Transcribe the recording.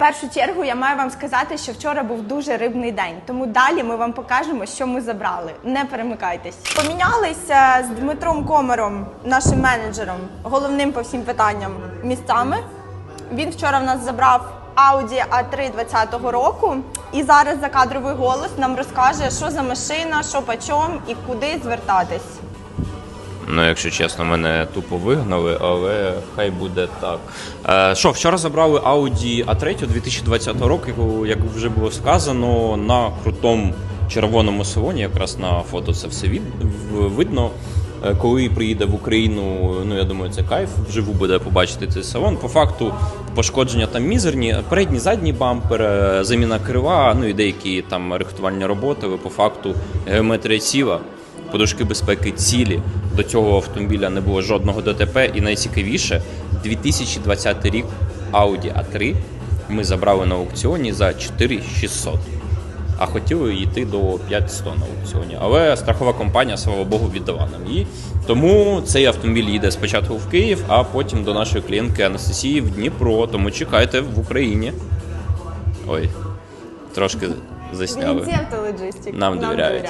першу чергу я маю вам сказати, що вчора був дуже рибний день, тому далі ми вам покажемо, що ми забрали. Не перемикайтесь. Помінялися з Дмитром Комаром, нашим менеджером, головним по всім питанням місцями. Він вчора в нас забрав Audi A3 20-го року, і зараз закадровий голос нам розкаже, що за машина, що почом і куди звертатись. Ну, якщо чесно, мене тупо вигнали, але хай буде так. Е, Що, вчора забрали Audi A3 2020 року, як вже було сказано, на крутому червоному салоні, якраз на фото це все видно. Е, Коли приїде в Україну, ну я думаю, це кайф. Вживу буде побачити цей салон. По факту пошкодження там мізерні. Передній, задній бампер, заміна крила, ну і деякі там рихтувальні роботи, але по факту геометрія ціла подушки безпеки цілі. До цього автомобіля не було жодного ДТП. І найцікавіше, 2020 рік Audi A3 ми забрали на аукціоні за 4600. А хотіли йти до 500 на аукціоні. Але страхова компанія, слава Богу, віддала нам її. Тому цей автомобіль їде спочатку в Київ, а потім до нашої клієнтки Анастасії в Дніпро. Тому чекайте в Україні. Ой, трошки засняли. Нам довіряють.